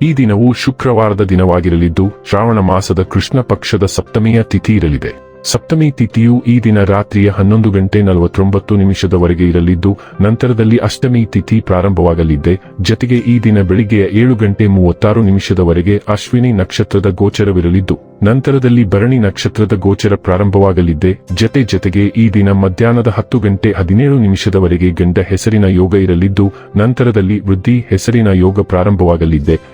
ಈ ದಿನವು ಶುಕ್ರವಾರದ ದಿನವಾಗಿರಲಿದ್ದು ಶ್ರಾವಣ ಮಾಸದ ಕೃಷ್ಣ ಪಕ್ಷದ ಸಪ್ತಮಿಯ ತಿಥಿ ಇರಲಿದೆ. ಸಪ್ತಮಿ ತಿಥಿಯು ಈ ದಿನ ರಾತ್ರಿಯ ಹನ್ನೊಂದು ಗಂಟೆ ನಲವತ್ತೊಂಬತ್ತು ನಿಮಿಷದವರೆಗೆ ಇರಲಿದ್ದು, ನಂತರದಲ್ಲಿ ಅಷ್ಟಮಿ ತಿಥಿ ಪ್ರಾರಂಭವಾಗಲಿದೆ. ಜತೆಗೆ ಈ ದಿನ ಬೆಳಿಗ್ಗೆಯ ಏಳು ಗಂಟೆ ಮೂವತ್ತಾರು ನಿಮಿಷದವರೆಗೆ ಅಶ್ವಿನಿ ನಕ್ಷತ್ರದ ಗೋಚರವಿರಲಿದ್ದು, ನಂತರದಲ್ಲಿ ಭರಣಿ ನಕ್ಷತ್ರದ ಗೋಚರ ಪ್ರಾರಂಭವಾಗಲಿದ್ದೆ ಜತೆ ಜತೆಗೆ ಈ ದಿನ ಮಧ್ಯಾಹ್ನದ ಹತ್ತು ಗಂಟೆ ಹದಿನೇಳು ನಿಮಿಷದವರೆಗೆ ಗಂಡ ಹೆಸರಿನ ಯೋಗ ಇರಲಿದ್ದು, ನಂತರದಲ್ಲಿ ವೃದ್ಧಿ ಹೆಸರಿನ ಯೋಗ ಪ್ರಾರಂಭವಾಗಲಿದ್ದೆ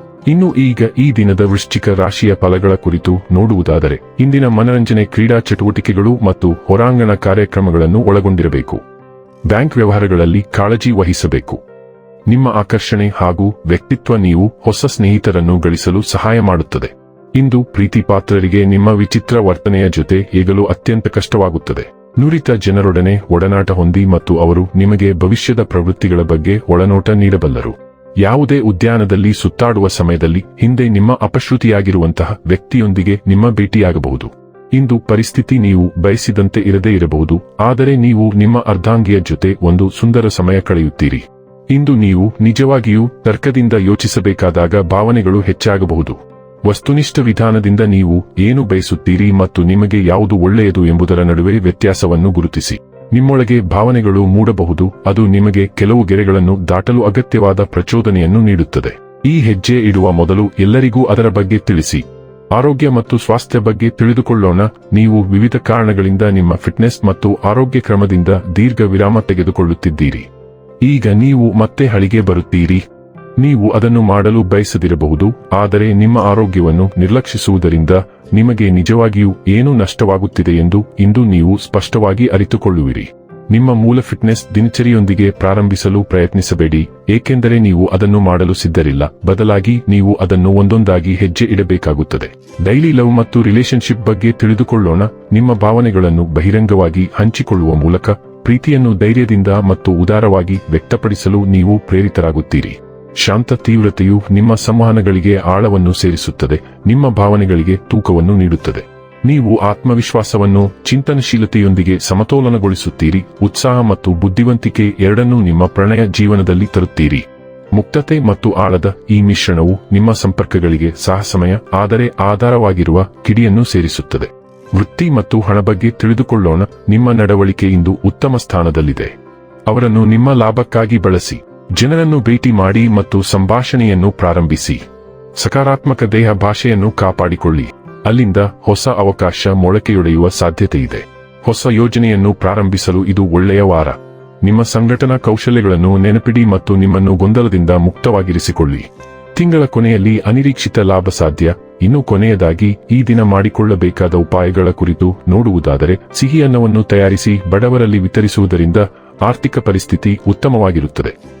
ಇನ್ನು ಈಗ ಈ ದಿನದ ವೃಶ್ಚಿಕ ರಾಶಿಯ ಫಲಗಳ ಕುರಿತು ನೋಡುವುದಾದರೆ, ಇಂದಿನ ಮನರಂಜನೆ ಕ್ರೀಡಾ ಚಟುವಟಿಕೆಗಳು ಮತ್ತು ಹೊರಾಂಗಣ ಕಾರ್ಯಕ್ರಮಗಳನ್ನು ಒಳಗೊಂಡಿರಬೇಕು. ಬ್ಯಾಂಕ್ ವ್ಯವಹಾರಗಳಲ್ಲಿ ಕಾಳಜಿ ವಹಿಸಬೇಕು. ನಿಮ್ಮ ಆಕರ್ಷಣೆ ಹಾಗೂ ವ್ಯಕ್ತಿತ್ವ ನೀವು ಹೊಸ ಸ್ನೇಹಿತರನ್ನು ಗಳಿಸಲು ಸಹಾಯ ಮಾಡುತ್ತದೆ. ಇಂದು ಪ್ರೀತಿ ಪಾತ್ರರಿಗೆ ನಿಮ್ಮ ವಿಚಿತ್ರ ವರ್ತನೆಯ ಜೊತೆ ಈಗಲೂ ಅತ್ಯಂತ ಕಷ್ಟವಾಗುತ್ತದೆ. ನುರಿತ ಜನರೊಡನೆ ಒಡನಾಟ ಹೊಂದಿ ಮತ್ತು ಅವರು ನಿಮಗೆ ಭವಿಷ್ಯದ ಪ್ರವೃತ್ತಿಗಳ ಬಗ್ಗೆ ಒಳನೋಟ ನೀಡಬಲ್ಲರು. ಯಾವುದೇ ಉದ್ಯಾನದಲ್ಲಿ ಸುತ್ತಾಡುವ ಸಮಯದಲ್ಲಿ ಹಿಂದೆ ನಿಮ್ಮ ಅಪಶ್ರುತಿಯಾಗಿರುವಂತಹ ವ್ಯಕ್ತಿಯೊಂದಿಗೆ ನಿಮ್ಮ ಭೇಟಿಯಾಗಬಹುದು. ಇಂದು ಪರಿಸ್ಥಿತಿ ನೀವು ಬಯಸಿದಂತೆ ಇರದೇ ಇರಬಹುದು, ಆದರೆ ನೀವು ನಿಮ್ಮ ಅರ್ಧಾಂಗಿಯ ಜೊತೆ ಒಂದು ಸುಂದರ ಸಮಯ ಕಳೆಯುತ್ತೀರಿ. ಇಂದು ನೀವು ನಿಜವಾಗಿಯೂ ತರ್ಕದಿಂದ ಯೋಚಿಸಬೇಕಾದಾಗ ಭಾವನೆಗಳು ಹೆಚ್ಚಾಗಬಹುದು. ವಸ್ತುನಿಷ್ಠ ವಿಧಾನದಿಂದ ನೀವು ಏನು ಬಯಸುತ್ತೀರಿ ಮತ್ತು ನಿಮಗೆ ಯಾವುದು ಒಳ್ಳೆಯದು ಎಂಬುದರ ನಡುವೆ ವ್ಯತ್ಯಾಸವನ್ನು ಗುರುತಿಸಿ. ನಿಮ್ಮೊಳಗೆ ಭಾವನೆಗಳು ಮೂಡಬಹುದು, ಅದು ನಿಮಗೆ ಕೆಲವು ಗೆರೆಗಳನ್ನು ದಾಟಲು ಅಗತ್ಯವಾದ ಪ್ರಚೋದನೆಯನ್ನು ನೀಡುತ್ತದೆ. ಈ ಹೆಜ್ಜೆ ಇಡುವ ಮೊದಲು ಎಲ್ಲರಿಗೂ ಅದರ ಬಗ್ಗೆ ತಿಳಿಸಿ. ಆರೋಗ್ಯ ಮತ್ತು ಸ್ವಾಸ್ಥ್ಯ ಬಗ್ಗೆ ತಿಳಿದುಕೊಳ್ಳೋಣ, ನೀವು ವಿವಿಧ ಕಾರಣಗಳಿಂದ ನಿಮ್ಮ ಫಿಟ್ನೆಸ್ ಮತ್ತು ಆರೋಗ್ಯ ಕ್ರಮದಿಂದ ದೀರ್ಘ ವಿರಾಮ ತೆಗೆದುಕೊಳ್ಳುತ್ತಿದ್ದೀರಿ. ಈಗ ನೀವು ಮತ್ತೆ ಹಳಿಗೆ ಬರುತ್ತೀರಿ. ನೀವು ಅದನ್ನು ಮಾಡಲು ಬಯಸದಿರಬಹುದು, ಆದರೆ ನಿಮ್ಮ ಆರೋಗ್ಯವನ್ನು ನಿರ್ಲಕ್ಷಿಸುವುದರಿಂದ ನಿಮಗೆ ನಿಜವಾಗಿಯೂ ಏನು ನಷ್ಟವಾಗುತ್ತಿದೆ ಎಂದು ಇಂದು ನೀವು ಸ್ಪಷ್ಟವಾಗಿ ಅರಿತುಕೊಳ್ಳುವಿರಿ. ನಿಮ್ಮ ಮೂಲ ಫಿಟ್ನೆಸ್ ದಿನಚರಿಯೊಂದಿಗೆ ಪ್ರಾರಂಭಿಸಲು ಪ್ರಯತ್ನಿಸಬೇಡಿ, ಏಕೆಂದರೆ ನೀವು ಅದನ್ನು ಮಾಡಲು ಸಿದ್ಧರಿಲ್ಲ, ಬದಲಾಗಿ ನೀವು ಅದನ್ನು ಒಂದೊಂದಾಗಿ ಹೆಜ್ಜೆ ಇಡಬೇಕಾಗುತ್ತದೆ. ಡೈಲಿ ಲವ್ ಮತ್ತು ರಿಲೇಶನ್ಶಿಪ್ ಬಗ್ಗೆ ತಿಳಿದುಕೊಳ್ಳೋಣ, ನಿಮ್ಮ ಭಾವನೆಗಳನ್ನು ಬಹಿರಂಗವಾಗಿ ಹಂಚಿಕೊಳ್ಳುವ ಮೂಲಕ, ಪ್ರೀತಿಯನ್ನು ಧೈರ್ಯದಿಂದ ಮತ್ತು ಉದಾರವಾಗಿ ವ್ಯಕ್ತಪಡಿಸಲು ನೀವು ಪ್ರೇರಿತರಾಗುತ್ತೀರಿ. ಶಾಂತ ತೀವ್ರತೆಯು ನಿಮ್ಮ ಸಂವಹನಗಳಿಗೆ ಆಳವನ್ನು ಸೇರಿಸುತ್ತದೆ, ನಿಮ್ಮ ಭಾವನೆಗಳಿಗೆ ತೂಕವನ್ನು ನೀಡುತ್ತದೆ. ನೀವು ಆತ್ಮವಿಶ್ವಾಸವನ್ನು, ಚಿಂತನಶೀಲತೆಯೊಂದಿಗೆ ಸಮತೋಲನಗೊಳಿಸುತ್ತೀರಿ, ಉತ್ಸಾಹ ಮತ್ತು ಬುದ್ಧಿವಂತಿಕೆ ಎರಡನ್ನೂ ನಿಮ್ಮ ಪ್ರಣಯ ಜೀವನದಲ್ಲಿ ತರುತ್ತೀರಿ. ಮುಕ್ತತೆ ಮತ್ತು ಆಳದ ಈ ಮಿಶ್ರಣವು ನಿಮ್ಮ ಸಂಪರ್ಕಗಳಿಗೆ ಸಾಹಸಮಯ, ಆದರೆ ಆಧಾರವಾಗಿರುವ ಕಿಡಿಯನ್ನು ಸೇರಿಸುತ್ತದೆ. ವೃತ್ತಿ ಮತ್ತು ಹಣ ಬಗ್ಗೆ ತಿಳಿದುಕೊಳ್ಳೋಣ, ನಿಮ್ಮ ನಡವಳಿಕೆ ಇಂದು ಉತ್ತಮ ಸ್ಥಾನದಲ್ಲಿದೆ. ಅವರನ್ನು ನಿಮ್ಮ ಲಾಭಕ್ಕಾಗಿ ಬಳಸಿ. ಜನರನ್ನು ಭೇಟಿ ಮಾಡಿ ಮತ್ತು ಸಂಭಾಷಣೆಯನ್ನು ಪ್ರಾರಂಭಿಸಿ. ಸಕಾರಾತ್ಮಕ ದೇಹ ಭಾಷೆಯನ್ನು ಕಾಪಾಡಿಕೊಳ್ಳಿ. ಅಲ್ಲಿಂದ ಹೊಸ ಅವಕಾಶ ಮೊಳಕೆಯೊಡೆಯುವ ಸಾಧ್ಯತೆಯಿದೆ. ಹೊಸ ಯೋಜನೆಯನ್ನು ಪ್ರಾರಂಭಿಸಲು ಇದು ಒಳ್ಳೆಯ ವಾರ. ನಿಮ್ಮ ಸಂಘಟನಾ ಕೌಶಲ್ಯಗಳನ್ನು ನೆನಪಿಡಿ ಮತ್ತು ನಿಮ್ಮನ್ನು ಗೊಂದಲದಿಂದ ಮುಕ್ತವಾಗಿರಿಸಿಕೊಳ್ಳಿ. ತಿಂಗಳ ಕೊನೆಯಲ್ಲಿ ಅನಿರೀಕ್ಷಿತ ಲಾಭ ಸಾಧ್ಯ. ಇನ್ನು ಕೊನೆಯದಾಗಿ, ಈ ದಿನ ಮಾಡಿಕೊಳ್ಳಬೇಕಾದ ಉಪಾಯಗಳ ಕುರಿತು ನೋಡುವುದಾದರೆ ಸಿಹಿ ಅನ್ನವನ್ನು ತಯಾರಿಸಿ ಬಡವರಲ್ಲಿ ವಿತರಿಸುವುದರಿಂದ ಆರ್ಥಿಕ ಪರಿಸ್ಥಿತಿ ಉತ್ತಮವಾಗಿರುತ್ತದೆ.